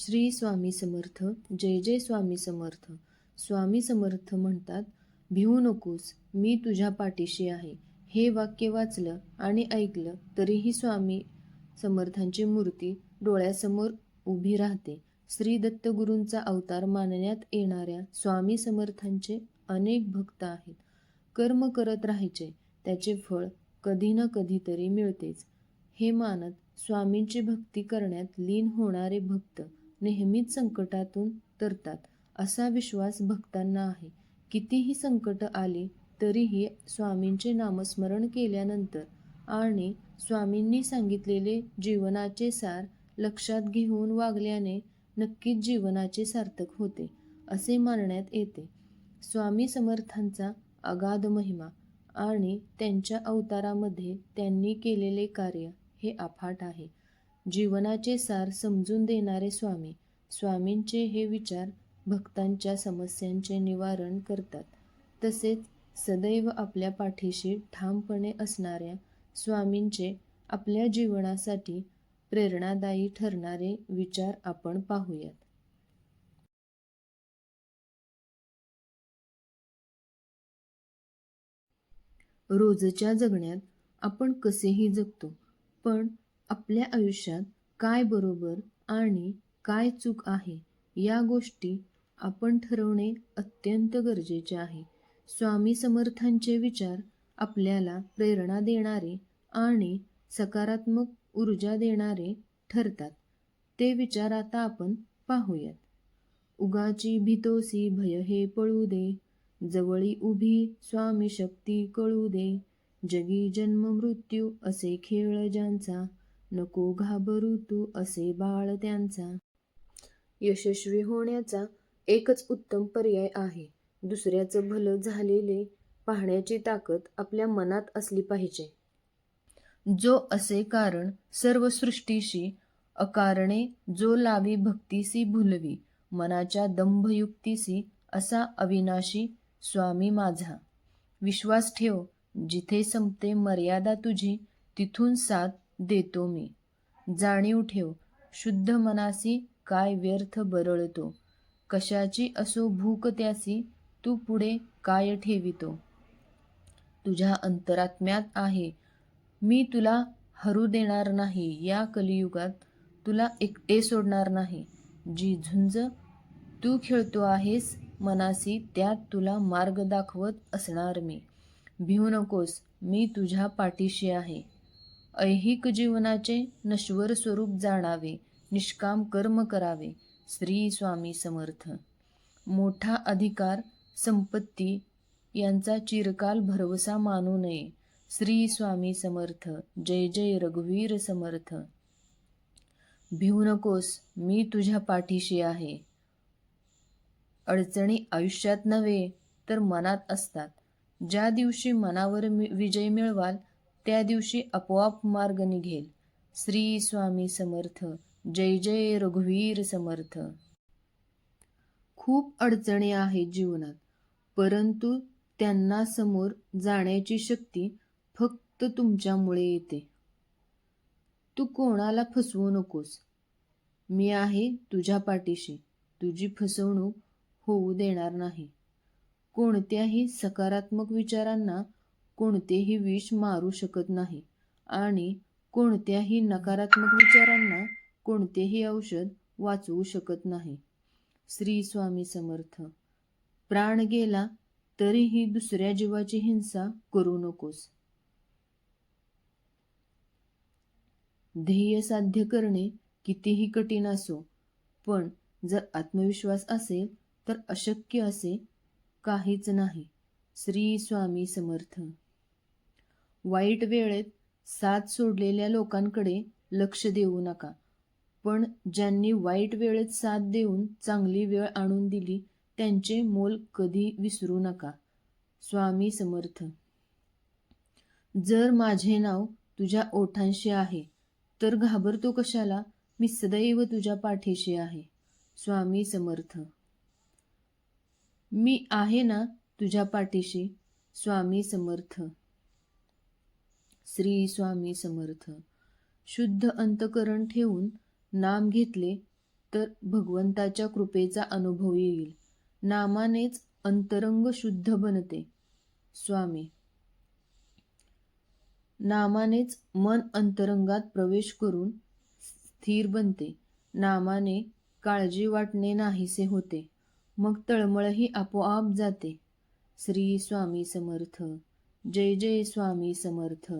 श्री स्वामी समर्थ जय जय स्वामी समर्थ. स्वामी समर्थ म्हणतात भिवू नकोस मी तुझ्या पाठीशी आहे. हे वाक्य वाचलं आणि ऐकलं तरीही स्वामी समर्थांची मूर्ती डोळ्यासमोर उभी राहते. श्री दत्तगुरूंचा अवतार मानण्यात येणाऱ्या स्वामी समर्थांचे अनेक भक्त आहेत. कर्म करत राहायचे त्याचे फळ कधी ना कधीतरी मिळतेच. हे मानत स्वामींची भक्ती करण्यात लीन होणारे भक्त नेहमीच संकटातून तरतात असा विश्वास भक्तांना आहे. कितीही संकट आली तरीही स्वामींचे नामस्मरण केल्यानंतर आणि स्वामींनी सांगितलेले जीवनाचे सार लक्षात घेऊन वागल्याने नक्कीच जीवनाचे सार्थक होते असे मानण्यात येते. स्वामी समर्थांचा अगाध महिमा आणि त्यांच्या अवतारामध्ये त्यांनी केलेले कार्य हे अफाट आहे. जीवनाचे सार समजून देणारे स्वामी. स्वामींचे हे विचार भक्तांच्या समस्यांचे निवारण करतात. तसेच सदैव आपल्या पाठीशी ठामपणे असणाऱ्या स्वामींचे आपल्या जीवनासाठी प्रेरणादायी ठरणारे विचार आपण पाहूयात. रोजच्या जगण्यात आपण कसेही जगतो पण आपल्या आयुष्यात काय बरोबर आणि काय चूक आहे या गोष्टी आपण ठरवणे अत्यंत गरजेचे आहे. स्वामी समर्थांचे विचार आपल्याला प्रेरणा देणारे आणि सकारात्मक ऊर्जा देणारे ठरतात. ते विचार आता आपण पाहूयात. उगाची भीतोसी भय हे पळू दे जवळी उभी स्वामी शक्ती कळू दे. जगी जन्म मृत्यू असे खेळ ज्यांचा नको घाबरू तू असे बाळ त्यांचा. यशस्वी होण्याचा एकच उत्तम पर्याय आहे. दुसऱ्याचं भलं झालेले पाहण्याची ताकद आपल्या मनात असली पाहिजे. जो असे कारण सर्व सृष्टीशी अकारणे जो लावी भक्तीसी भुलवी मनाच्या दंभयुक्तीसी असा अविनाशी स्वामी माझा. विश्वास ठेव जिथे संपते मर्यादा तुझी तिथून साथ देतो मी. जाणीव ठेव शुद्ध मनासी काय व्यर्थ बरळतो. कशाची असो भूक त्यासी तू पुढे काय ठेवितो? तुझ्या अंतरात्म्यात आहे. मी तुला हरू देणार नाही. या कलियुगात तुला एकटे सोडणार नाही. जी झुंज तू खेळतो आहेस मनासी त्यात तुला मार्ग दाखवत असणार मी. भिवू नकोस. मी तुझ्या पाठीशी आहे. ऐहिक जीवनाचे नश्वर स्वरूप जाणावे निष्काम कर्म करावे श्री स्वामी समर्थ. मोठा अधिकार संपत्ती यांचा चिरकाल भरवसा मानू नये. श्री स्वामी समर्थ. जय जय रघुवीर समर्थ. भिऊ नकोस मी तुझ्या पाठीशी आहे. अडचणी आयुष्यात नव्हे तर मनात असतात. ज्या दिवशी मनावर मि- विजय मिळवाल त्या दिवशी आपोआप मार्ग निघेल. श्री स्वामी समर्थ. जय जय रघुवीर समर्थ. खूप अडचणी आहेत जीवनात परंतु त्यांना समोर जाण्याची शक्ती फक्त तुमच्यामुळे येते. तू कोणाला फसवू नकोस. मी आहे तुझ्या पाठीशी. तुझी फसवणूक होऊ देणार नाही. कोणत्याही सकारात्मक विचारांना कोणतेही विष मारू शकत नाही. आणि कोणत्याही नकारात्मक विचारांना कोणतेही औषध वाचवू शकत नाही. श्री स्वामी समर्थ. प्राण गेला तरीही दुसऱ्या जीवाची हिंसा करू नकोस. ध्येय साध्य करणे कितीही कठीण असो पण जर आत्मविश्वास असेल तर अशक्य असे काहीच नाही. श्री स्वामी समर्थ. वाईट वेळेत साथ सोडलेल्या लोकांकडे लक्ष देऊ नका. पण ज्यांनी वाईट वेळेत साथ देऊन चांगली वेळ आणून दिली त्यांचे मोल कधी विसरू नका. स्वामी समर्थ. जर माझे नाव तुझ्या ओठांशी आहे तर घाबरतो कशाला? मी सदैव तुझ्या पाठीशी आहे. स्वामी समर्थ. मी आहे ना तुझ्या पाठीशी? स्वामी समर्थ. श्री स्वामी समर्थ. शुद्ध अंतकरण ठेवून नाम घेतले तर भगवंताच्या कृपेचा अनुभव येईल. नामानेच अंतरंग शुद्ध बनते. स्वामी. नामानेच मन अंतरंगात प्रवेश करून स्थिर बनते. नामाने काळजी वाटणे नाहीसे होते. मग तळमळही आपोआप जाते. श्री स्वामी समर्थ. जय जय स्वामी समर्थ.